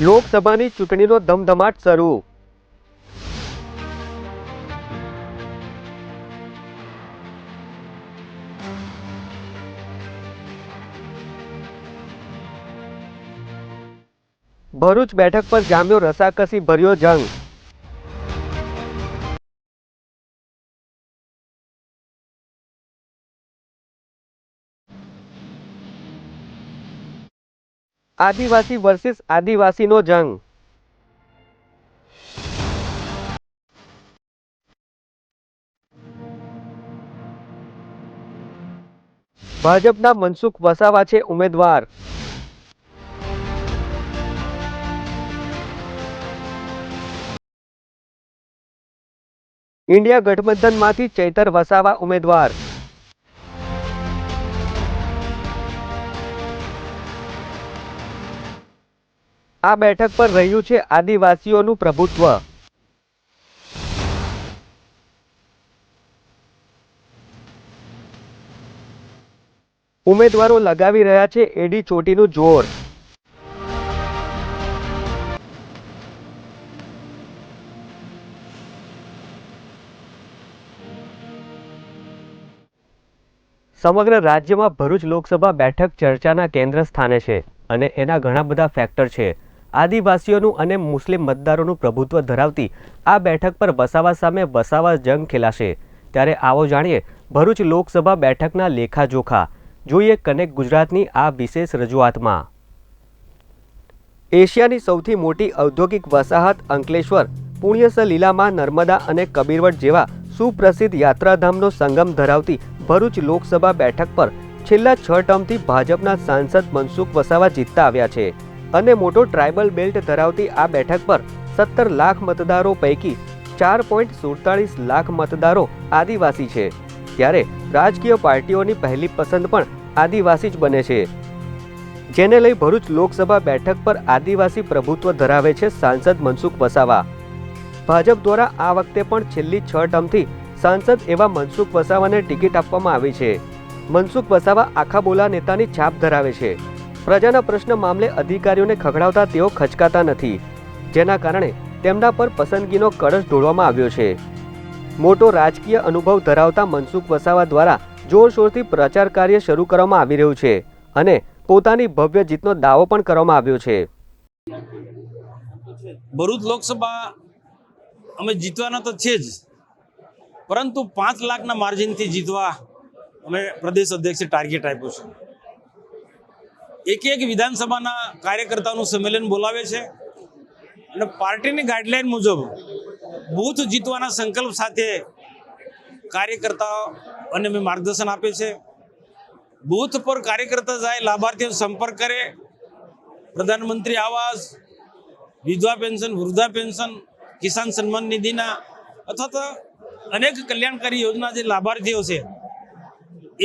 લોકસભાની ચૂંટણીનો ધમધમાટ શરૂ. ભરૂચ બેઠક પર જામ્યો રસાકસી ભર્યો જંગ. આદિવાસી વર્સિસ આદિવાસીનો જંગ. ભાજપના મનસુખ વસાવા છે ઉમેદવાર. ઇન્ડિયા ગઠબંધનમાંથી ચૈતર વસાવા ઉમેદવાર. આ બેઠક પર રહ્યું છે આદિવાસીઓનું પ્રભુત્વ. ઉમેદવારો લગાવી રહ્યા છે એડી ચોટીનું જોર. સમગ્ર રાજ્યમાં ભરૂચ લોકસભા બેઠક ચર્ચાના કેન્દ્ર સ્થાને છે અને એના ઘણા બધા ફેક્ટર છે. આદિવાસીઓનું અને મુસ્લિમ મતદારોનું પ્રભુત્વ ધરાવતી આ બેઠક પર વસાવા સામે વસાવા જંગ ખેલાશે. ત્યારે આવો જાણીએ ભરૂચ લોકસભા બેઠકના લેખાજોખા. જોઈએ કનેક્ટ ગુજરાતની આ વિશેષ રજૂઆતમાં. એશિયાની સૌથી મોટી ઔદ્યોગિક વસાહત અંકલેશ્વર પુણ્યસ લીલામાં નર્મદા અને કબીરવટ જેવા સુપ્રસિદ્ધ યાત્રાધામનો સંગમ ધરાવતી ભરૂચ લોકસભા બેઠક પર છેલ્લા છ ટર્મથી ભાજપના સાંસદ મનસુખ વસાવા જીતતા આવ્યા છે. અને મોટો ટ્રાઇબલ બેલ્ટ ધરાવતી આ બેઠક પર સત્તર લાખ મતદારો પૈકી ચાર પોઈન્ટ સુડતાળીસ લાખ મતદારો આદિવાસી છે. ત્યારે રાજકીય પાર્ટીઓની પહેલી પસંદ પણ આદિવાસી જ બને છે. જેને લઈ ભરૂચ લોકસભા બેઠક પર આદિવાસી પ્રભુત્વ ધરાવે છે સાંસદ મનસુખ વસાવા. ભાજપ દ્વારા આ વખતે પણ છેલ્લી છ ટર્મથી સાંસદ એવા મનસુખ વસાવાને ટિકિટ આપવામાં આવી છે. મનસુખ વસાવા આખા બોલા નેતાની છાપ ધરાવે છે. પ્રજાના પ્રશ્ન મામલે અધિકારીઓને ખખડાવતા તેઓ ખચકાતા નથી, જેના કારણે તેમના પર પસંદગીનો કળશ ઢોળવામાં આવ્યો છે. મોટો રાજકીય અનુભવ ધરાવતા મનસુખ વસાવા દ્વારા જોરશોરથી પ્રચાર કાર્ય શરૂ કરવામાં આવી રહ્યું છે અને પોતાની ભવ્ય જીતનો દાવો પણ કરવામાં આવ્યો છે. ભરૂચ લોકસભા અમે જીતવાના તો છે જ, પરંતુ પાંચ લાખના માર્જિનથી જીતવા અમે પ્રદેશ અધ્યક્ષે ટાર્ગેટ આપ્યું છે. એક એક વિધાનસભાના કાર્યકર્તાઓનું સંમેલન બોલાવે છે. અને પાર્ટીની ગાઈડલાઈન મુજબ બૂથ જીતવાના સંકલ્પ સાથે કાર્યકર્તાઓ અને અમે માર્ગદર્શન આપે છે. બૂથ પર કાર્યકર્તા જાય લાભાર્થીઓ સંપર્ક કરે. પ્રધાનમંત્રી આવાસ, વિધવા પેન્શન, વૃદ્ધા પેન્શન, કિસાન સન્માન નિધિના અથવા તો અનેક કલ્યાણકારી યોજના જે લાભાર્થીઓ છે,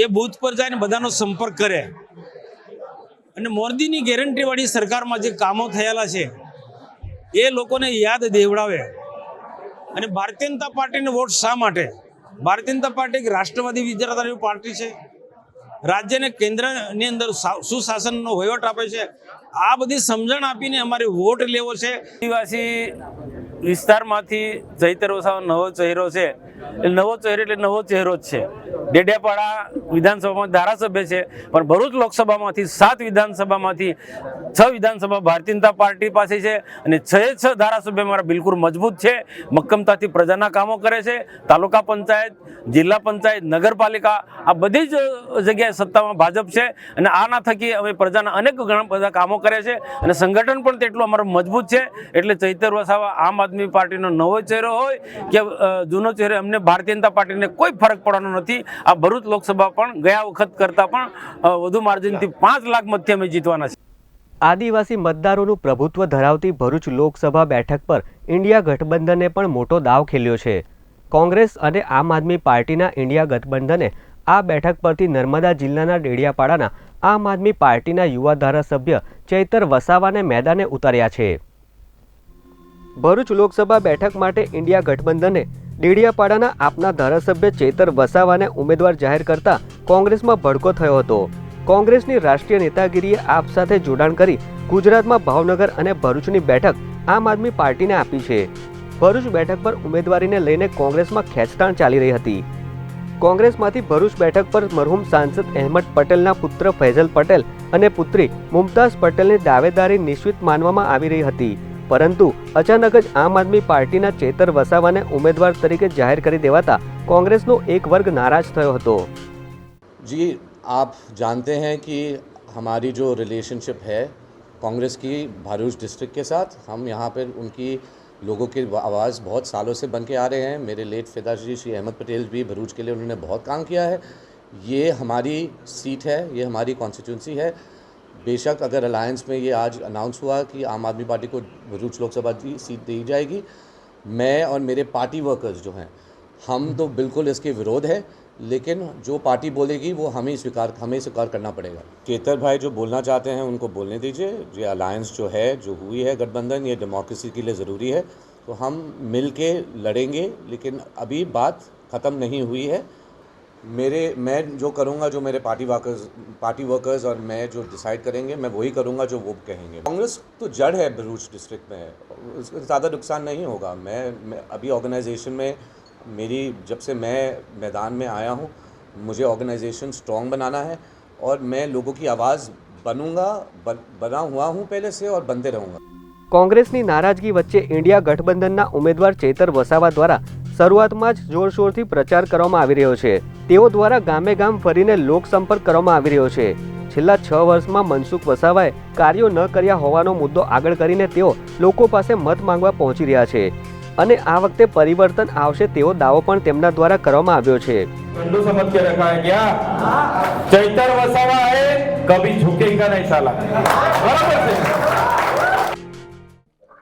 એ બૂથ પર જઈને બધાનો સંપર્ક કરે. અને મોરદીની ગેરંટીવાળી સરકારમાં જે કામો થયેલા છે, એ લોકોને યાદ દેવડાવે. અને ભારતીય જનતા પાર્ટીને વોટ શા માટે? ભારતીય જનતા પાર્ટી એક રાષ્ટ્રવાદી વિચારધારાની પાર્ટી છે. રાજ્યને કેન્દ્રની અંદર સુશાસનનો વહીવટ આપે છે. આ બધી સમજણ આપીને અમારે વોટ લેવો છે. આદિવાસી વિસ્તારમાંથી ચૈતર વસાવા નવો ચહેરો છે. નવો ચહેરો એટલે નવો ચહેરો જ છે. ડેડિયાપાડા વિધાનસભામાં ધારાસભ્ય છે, પણ ભરૂચ લોકસભામાંથી સાત વિધાનસભામાંથી છ વિધાનસભા ભારતીય જનતા પાર્ટી પાસે છે અને છ છ ધારાસભ્ય મારા બિલકુલ મજબૂત છે, મક્કમતાથી પ્રજાના કામો કરે છે, તાલુકા પંચાયત, જિલ્લા પંચાયત, નગરપાલિકા, આ બધી જ જગ્યાએ સત્તામાં ભાજપ છે અને આના થકી અમે પ્રજાના અનેક ઘણા બધા કામો કરે છે અને સંગઠન પણ તેટલું અમારું મજબૂત છે, એટલે ચૈતર વસાવા આમ આદમી પાર્ટીનો નવો ચહેરો હોય કે જૂનો ચહેરો અમને ભારતીય જનતા પાર્ટીને કોઈ ફરક પડવાનો નથી આ ભરૂચ લોકસભા પણ ગયા વખત કરતાં પણ વધુ માર્જિનથી પાંચ લાખ મતથી અમે જીતવાના છે આદિવાસી મતદારોનું પ્રભુત્વ ધરાવતી ભરૂચ લોકસભા બેઠક પર ઇન્ડિયા ગઠબંધને પણ મોટો દાવ ખેલ્યો છે. કોંગ્રેસ અને આમ આદમી પાર્ટીના ઇન્ડિયા ગઠબંધને આ બેઠક પરથી નર્મદા જિલ્લાના ડેડિયાપાડાના આમ આદમી પાર્ટીના યુવા ધારાસભ્ય ચૈતર વસાવાને મેદાને ઉતાર્યા છે. ભરૂચ લોકસભા બેઠક માટે ઇન્ડિયા ગઠબંધને ડેડિયાપાડાના આપના ધારાસભ્ય ચેતર વસાવાને ઉમેદવાર જાહેર કરતા કોંગ્રેસમાં ભડકો થયો હતો. કોંગ્રેસની રાષ્ટ્રીય નેતાગીરીએ આપ સાથે જોડાણ કરી ગુજરાતમાં ભાવનગર અને ભરૂચની બેઠક આમ આદમી પાર્ટીને આપી છે. ભરૂચ બેઠક પર ઉમેદવારીને લઈને કોંગ્રેસમાં ખેંચતાણ ચાલી રહી હતી. કોંગ્રેસમાંથી ભરૂચ બેઠક પર મરહુમ સાંસદ અહેમદ પટેલના પુત્ર ફૈઝલ પટેલ અને પુત્રી મુમતાઝ પટેલની દાવેદારી નિશ્ચિત માનવામાં આવી રહી હતી. પરંતુ અચાનક જ આમ આદમી પાર્ટીના ચેતર વસાવાને ઉમેદવાર તરીકે જાહેર કરી દેવાતા કોંગ્રેસનો એક વર્ગ નારાજ થયો હતો जी आप जानते हैं कि हमारी जो रिलेशनशिप है कांग्रेस की भरूच डिस्ट्रिक्ट के साथ हम यहाँ पर उनकी लोगों की आवाज़ बहुत सालों से बन के आ रहे हैं मेरे लेट पिताजी श्री अहमद पटेल भी भरूच के लिए उन्होंने बहुत काम किया है ये हमारी सीट है ये हमारी कॉन्स्टिट्यूंसी है बेशक अगर अलायंस में ये आज अनाउंस हुआ कि आम आदमी पार्टी को भरूच लोकसभा की सीट दी जाएगी, मैं और मेरे पार्टी वर्कर्स जो हैं, हम तो बिल्कुल इसके विरोध है, लेकिन जो पार्टी बोलेगी वो हमें स्वीकार हमें स्वीकार करना पड़ेगा। केतर भाई जो बोलना चाहते हैं उनको बोलने दीजिए, ये अलायंस जो है, जो हुई है गठबंधन, ये डेमोक्रेसी के लिए ज़रूरी है। तो हम मिल के लड़ेंगे, लेकिन अभी बात ख़त्म नहीं हुई है। मेरे मैं जो करूँगा जो मेरे पार्टी वर्कर्स पार्टी वर्कर्स और मैं जो डिसाइड करेंगे मैं वही करूँगा जो वो कहेंगे कांग्रेस तो जड़ है भरूच डिस्ट्रिक्ट में उसको ज़्यादा नुकसान नहीं होगा मैं, मैं अभी ऑर्गेनाइजेशन में मेरी जब से मैं मैदान में आया हूँ मुझे ऑर्गेनाइजेशन स्ट्रॉन्ग बनाना है और मैं लोगों की आवाज़ बनूंगा बन, बना हुआ हूँ पहले से और बनते रहूँगा કોંગ્રેસની નારાજગી વચ્ચે ઇન્ડિયા ગઠબંધનના ઉમેદવાર ચેતર વસાવા દ્વારા શરૂઆતમાં જ જોરશોરથી પ્રચાર કરવામાં આવી રહ્યો છે. તેઓ દ્વારા ગામે ગામ ફરીને લોકસંપર્ક કરવામાં આવી રહ્યો છે. છેલ્લા છ વર્ષમાં મનસુખ વસાવાએ કાર્યો ન કર્યા હોવાનો મુદ્દો આગળ કરીને તેઓ લોકો પાસે મત માંગવા પહોંચી રહ્યા છે. અને આ વખતે પરિવર્તન આવશે તેવો દાવો પણ તેમના દ્વારા કરવામાં આવ્યો છે.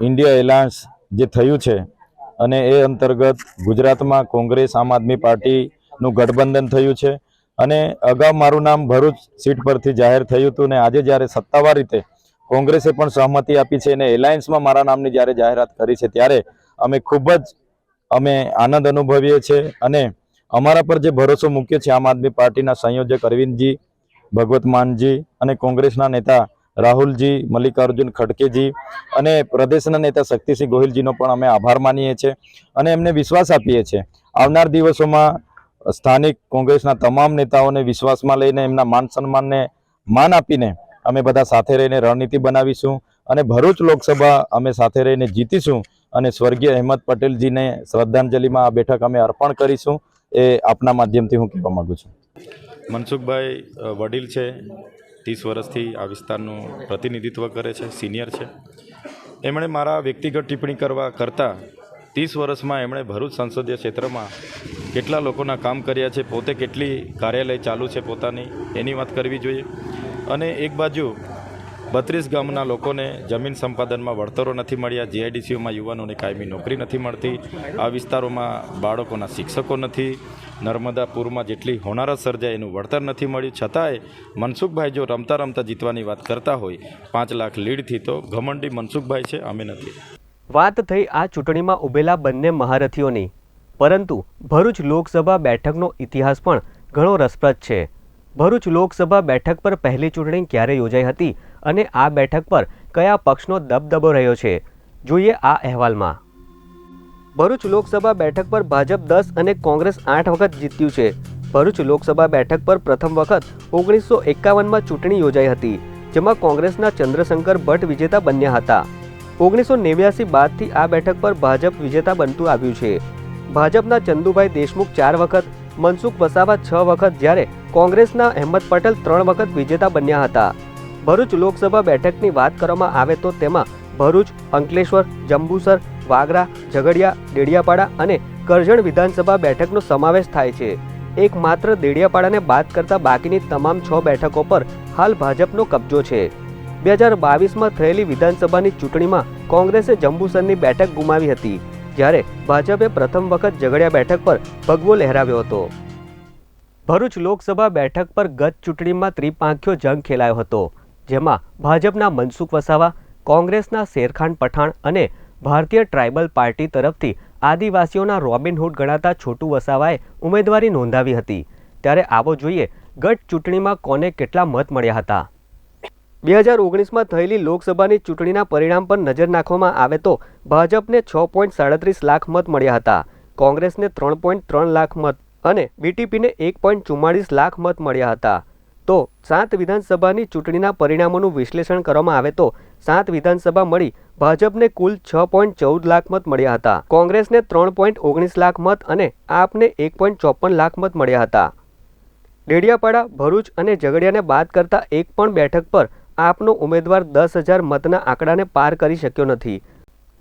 ઇન્ડિયા એલાયન્સ જે થયું છે અને એ અંતર્ગત ગુજરાતમાં કોંગ્રેસ, આમ આદમી પાર્ટીનું ગઠબંધન થયું છે. અને અગાઉ મારું નામ ભરૂચ સીટ પરથી જાહેર થયું હતું ને આજે જ્યારે સત્તાવાર રીતે કોંગ્રેસે પણ સહમતિ આપી છે અને એલાયન્સમાં મારા નામની જ્યારે જાહેરાત કરી છે ત્યારે અમે ખૂબ જ, અમે આનંદ અનુભવીએ છીએ અને અમારા પર જે ભરોસો મૂક્યો છે આમ આદમી પાર્ટીના સંયોજક અરવિંદજી, ભગવત માનજી અને કોંગ્રેસના નેતા રાહુલજી, મલ્લિકાર્જુન ખડકેજી અને પ્રદેશના નેતા શક્તિસિંહ ગોહિલજીનો પણ અમે આભાર માનીએ છીએ અને એમને વિશ્વાસ આપીએ છીએ. આવનાર દિવસોમાં સ્થાનિક કોંગ્રેસના તમામ નેતાઓને વિશ્વાસમાં લઈને એમના માન સન્માનને માન આપીને અમે બધા સાથે રહીને રણનીતિ બનાવીશું અને ભરૂચ લોકસભા અમે સાથે રહીને જીતીશું અને સ્વર્ગીય અહેમદ પટેલજીને શ્રદ્ધાંજલિમાં આ બેઠક અમે અર્પણ કરીશું એ આપના માધ્યમથી હું કહેવા માગું છું. મનસુખભાઈ વડીલ છે. ત્રીસ વર્ષથી આ વિસ્તારનું પ્રતિનિધિત્વ કરે છે, સિનિયર છે. એમણે મારા વ્યક્તિગત ટિપ્પણી કરવા કરતાં ત્રીસ વર્ષમાં એમણે ભરૂચ સંસદીય ક્ષેત્રમાં કેટલા લોકોના કામ કર્યા છે, પોતે કેટલી કાર્યાલય ચાલુ છે પોતાની, એની વાત કરવી જોઈએ. અને એક બાજુ બત્રીસ ગામના લોકોને જમીન સંપાદનમાં વળતરો નથી મળ્યા. જીઆઈડીસીઓમાં યુવાનોને કાયમી નોકરી નથી મળતી. આ વિસ્તારોમાં બાળકોના શિક્ષકો નથી. નર્મદાપુરમાં જેટલી હોનારત સર્જાય એનું વળતર નથી મળ્યું. છતાંય મનસુખભાઈ જો રમતા રમતા જીતવાની વાત કરતા હોય, પાંચ લાખ લીડથી તો ઘમંડી મનસુખભાઈ છે, અમે નથી. વાત થઈ આ ચૂંટણીમાં ઉભેલા બંને મહારથીઓની. પરંતુ ભરૂચ લોકસભા બેઠકનો ઇતિહાસ પણ ઘણો રસપ્રદ છે. ભરૂચ લોકસભા બેઠક પર પહેલી ચૂંટણી ક્યારે યોજાઈ હતી અને આ બેઠક પર કયા પક્ષનો દબદબો રહ્યો છે? જોઈએ આ અહેવાલમાં. ભરૂચ લોકસભા બેઠક પર ભાજપ દસ અને કોંગ્રેસ આઠ વખત જીત્યું છે. ભરૂચ લોકસભા બેઠક પર પ્રથમ વખત ઓગણીસો એકાવનમાં ચૂંટણી યોજાઈ હતી, જેમાં કોંગ્રેસના ચંદ્રશંકર ભટ્ટ વિજેતા બન્યા હતા. ઓગણીસો નેવ્યાસી બાદથી આ બેઠક પર ભાજપ વિજેતા બનતું આવ્યું છે. ભાજપના ચંદુભાઈ દેશમુખ ચાર વખત, મનસુખ વસાવા છ વખત જ્યારે કોંગ્રેસના અહેમદ પટેલ ત્રણ વખત વિજેતા બન્યા હતા. ભરૂચ લોકસભા બેઠકની વાત કરવામાં આવે તો તેમાં ભરૂચ, અંકલેશ્વર, જંબુસર, વાગરા, ઝઘડિયા, ડેડિયાપાડા અને કરજણ વિધાનસભા બેઠકનો સમાવેશ થાય છે. એકમાત્ર દેડિયાપાડાને બાદ કરતા બાકીની તમામ છ બેઠકો પર હાલ ભાજપનો કબજો છે. બે હજાર બાવીસમાં થયેલી વિધાનસભાની ચૂંટણીમાં કોંગ્રેસે જંબુસરની બેઠક ગુમાવી હતી, જ્યારે ભાજપે પ્રથમ વખત ઝઘડિયા બેઠક પર ભગવો લહેરાવ્યો હતો. ભરૂચ લોકસભા બેઠક પર ગત ચૂંટણીમાં ત્રિપાંખ્યો જંગ ખેલાયો હતો, જેમાં ભાજપના મનસુખ વસાવા, કોંગ્રેસના શેરખાન પઠાણ અને ભારતીય ટ્રાઇબલ પાર્ટી તરફથી આદિવાસીઓના રોબિનહુડ ગણાતા છોટુ વસાવાએ ઉમેદવારી નોંધાવી હતી. ત્યારે આવો જોઈએ ગત ચૂંટણીમાં કોને કેટલા મત મળ્યા હતા. બે હજાર ઓગણીસમાં થયેલી લોકસભાની ચૂંટણીના પરિણામ પર નજર નાખવામાં આવે તો ભાજપને છ પોઈન્ટ સાડત્રીસ લાખ મત મળ્યા હતા, કોંગ્રેસને ત્રણ પોઈન્ટ ત્રણ લાખ મત અને બીટીપીને એક પોઈન્ટ ચુમ્માળીસ લાખ મત મળ્યા હતા. તો સાત વિધાનસભાની ચૂંટણીના પરિણામોનું વિશ્લેષણ કરવામાં આવે તો સાત વિધાનસભા મળી ભાજપને કુલ છ પોઈન્ટ ચૌદ લાખ મત મળ્યા હતા. કોંગ્રેસને ત્રણ પોઈન્ટ ઓગણીસ લાખ મત અને આપને એક પોઈન્ટ ચોપન લાખ મત મળ્યા હતા. ડેડિયાપાડા, ભરૂચ અને ઝઘડિયાને બાદ કરતા એક પણ બેઠક પર આપનો ઉમેદવાર દસ હજાર મતના આંકડાને પાર કરી શક્યો નથી.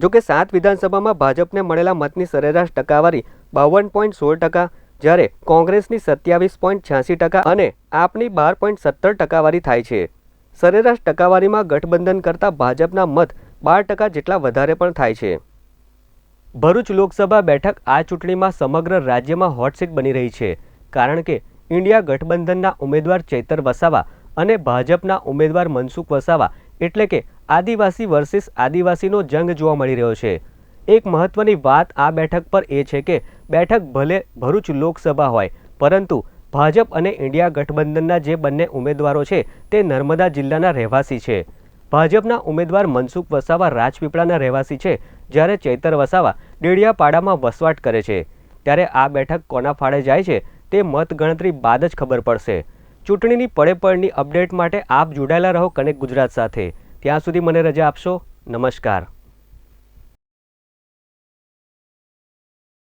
જોકે સાત વિધાનસભામાં ભાજપને મળેલા મતની સરેરાશ ટકાવારી બાવન પોઈન્ટ સોળ ટકા જ્યારે કોંગ્રેસની સત્યાવીસ પોઈન્ટ છ્યાસી ટકા અને આપની બાર પોઈન્ટ સત્તર ટકાવારી થાય છે. સરેરાશ ટકાવારીમાં ગઠબંધન કરતાં ભાજપના મત બાર ટકા જેટલા વધારે પણ થાય છે. ભરૂચ લોકસભા બેઠક આ ચૂંટણીમાં સમગ્ર રાજ્યમાં હોટસીટ બની રહી છે, કારણ કે ઇન્ડિયા ગઠબંધનના ઉમેદવાર ચૈતર વસાવા અને ભાજપના ઉમેદવાર મનસુખ વસાવા એટલે કે આદિવાસી વર્સિસ આદિવાસીનો જંગ જોવા મળી રહ્યો છે. એક મહત્વની વાત આ બેઠક પર એ છે કે બેઠક ભલે ભરૂચ લોકસભા હોય, પરંતુ ભાજપ અને ઇન્ડિયા ગઠબંધનના જે બંને ઉમેદવારો છે તે નર્મદા જિલ્લાના રહેવાસી છે. ભાજપના ઉમેદવાર મનસુખ વસાવા રાજપીપળાના રહેવાસી છે, જ્યારે ચૈતર વસાવા ડેડિયાપાડામાં વસવાટ કરે છે. ત્યારે આ બેઠક કોના ફાળે જાય છે તે મતગણતરી બાદ જ ખબર પડશે. ચૂંટણીની પડે અપડેટ માટે આપ જોડાયેલા રહો કનેક્ટ ગુજરાત સાથે. ત્યાં સુધી મને રજા આપશો. નમસ્કાર.